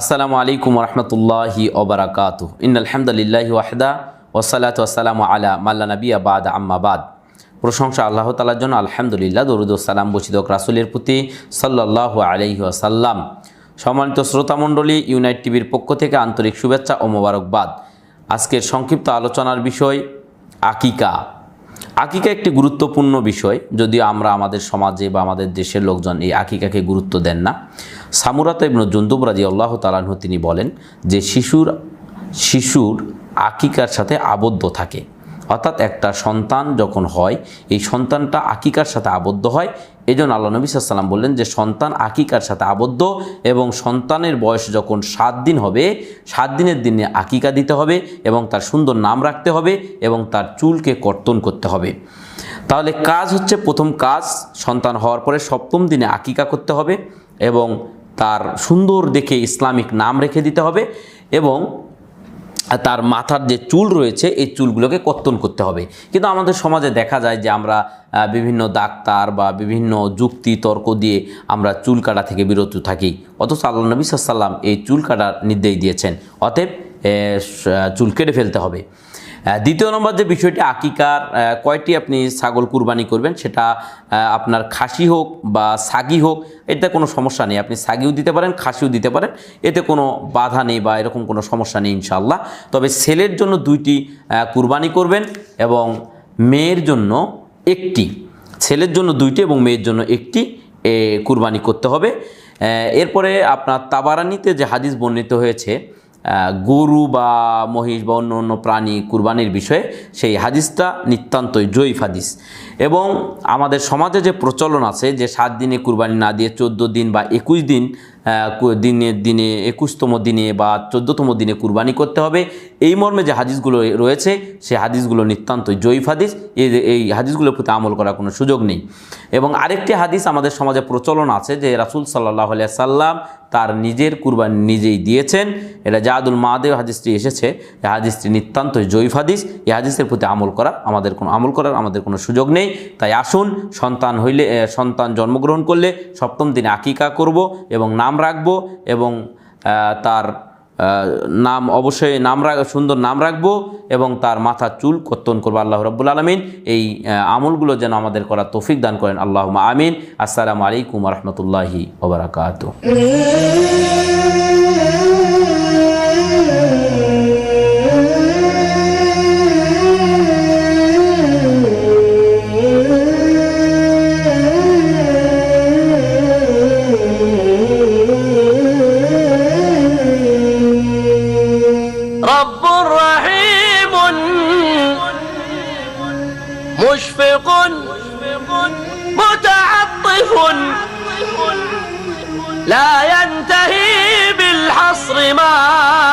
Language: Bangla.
আসসালামু আলাইকুম রহমতুল্লাহি ওবরাকাত ইন আলহামদুলিল্লাহি ওয়াহদা ওসালাত ওসালাম আলা মাল্লা নবী আবাদ আম্মাবাদ প্রশংসা আল্লাহ তালার জন্য আলহামদুলিল্লাহ, দরুদ সালাম বসিদ রাসুলের প্রতি সাল্লাহ আলাইহি আসাল্লাম সম্মানিত শ্রোতামণ্ডলী ইউনাইট টিভির পক্ষ থেকে আন্তরিক শুভেচ্ছা ও মোবারকবাদ। আজকের সংক্ষিপ্ত আলোচনার বিষয়, আকিকা। আকিকা একটি গুরুত্বপূর্ণ বিষয়, যদিও আমরা আমাদের সমাজে বা আমাদের দেশের লোকজন এই আকিকাকে গুরুত্ব দেন না। সামুরাত ইবনু জুন্দুব রাজি আল্লাহ তালাহ তিনি বলেন যে শিশুর শিশুর আকিকার সাথে আবদ্ধ থাকে। অর্থাৎ একটা সন্তান যখন হয়, এই সন্তানটা আকিকার সাথে আবদ্ধ হয়। এই জন্য আল্লাহ নবী সাল্লাম বললেন যে, সন্তান আকিকার সাথে আবদ্ধ এবং সন্তানের বয়স যখন সাত দিন হবে, সাত দিনের দিনে আকিকা দিতে হবে এবং তার সুন্দর নাম রাখতে হবে এবং তার চুলকে কর্তন করতে হবে। তাহলে কাজ হচ্ছে প্রথম কাজ, সন্তান হওয়ার পরে সপ্তম দিনে আকিকা করতে হবে এবং তার সুন্দর দেখে ইসলামিক নাম রেখে দিতে হবে এবং তার মাথার যে চুল রয়েছে, এই চুলগুলোকে কর্তন করতে হবে। কিন্তু আমাদের সমাজে দেখা যায় যে আমরা বিভিন্ন ডাক্তার বা বিভিন্ন যুক্তি, তর্ক দিয়ে আমরা চুল কাটা থেকে বিরত থাকি। অথচ আল্লাহ নবী সাল্লাম এই চুল কাটার নির্দেশ দিয়েছেন। অতএব চুল কেটে ফেলতে হবে। দ্বিতীয় নম্বর যে বিষয়টি আকিকার কয়টি আপনি ছাগল কুরবানি করবেন সেটা আপনার খাসি হোক বা সাগি হোক, এতে কোনো সমস্যা নেই। আপনি সাগিও দিতে পারেন, খাসিও দিতে পারেন। এতে কোনো বাধা নেই বা এরকম কোনো সমস্যা নেই ইনশাল্লাহ তবে ছেলের জন্য দুইটি কুরবানি করবেন এবং মেয়ের জন্য একটি। ছেলের জন্য দুইটি এবং মেয়ের জন্য একটি কুরবানি করতে হবে। এরপরে আপনার তাবারানিতে যে হাদিস বর্ণিত হয়েছে গরু বা মহিষ বা অন্য অন্য প্রাণী কুরবানির বিষয়ে সেই হাদিসটা নিতান্তই জয়ীফ হাদিস। এবং আমাদের সমাজে যে প্রচলন আছে যে সাত দিনে কুরবানি না দিয়ে চোদ্দ দিন বা একুশ দিন দিনের দিনে একুশতম দিনে বা চোদ্দোতম দিনে কুরবানি করতে হবে। এই মর্মে যে হাদিসগুলো রয়েছে সেই হাদিসগুলো নিতান্তই জয়ীফ হাদিস। এই হাদিসগুলোর প্রতি আমল করার কোনো সুযোগ নেই। এবং আরেকটি হাদিস আমাদের সমাজে প্রচলন আছে যে রাসুল সাল্লাহ সাল্লাম তার নিজের কুরবানি নিজেই দিয়েছেন। এটা জাহাদুল মাহাদেব হাদিসটি এসেছে। এই হাদিসটি নিতান্তই জয়ীফ হাদিস। এই হাদিসের প্রতি আমল করা আমাদের কোনো, আমল করার আমাদের কোনো সুযোগ নেই। তাই আসুন, সন্তান হইলে সন্তান জন্মগ্রহণ করলে সপ্তম দিনে আকিকা করব এবং নাম রাখব এবং তার নাম অবশ্যই নাম সুন্দর নাম রাখব এবং তার মাথা চুল কর্তন করব আল্লাহ রব্বুল আলমিন। এই আমলগুলো যেন আমাদের করা তৌফিক দান করেন। আল্লাহ আমিন। আসসালামু আলাইকুম রহমতুল্লাহি ওবরাকাত رب رحيم مشفق متعطف لا ينتهي بالحصر ما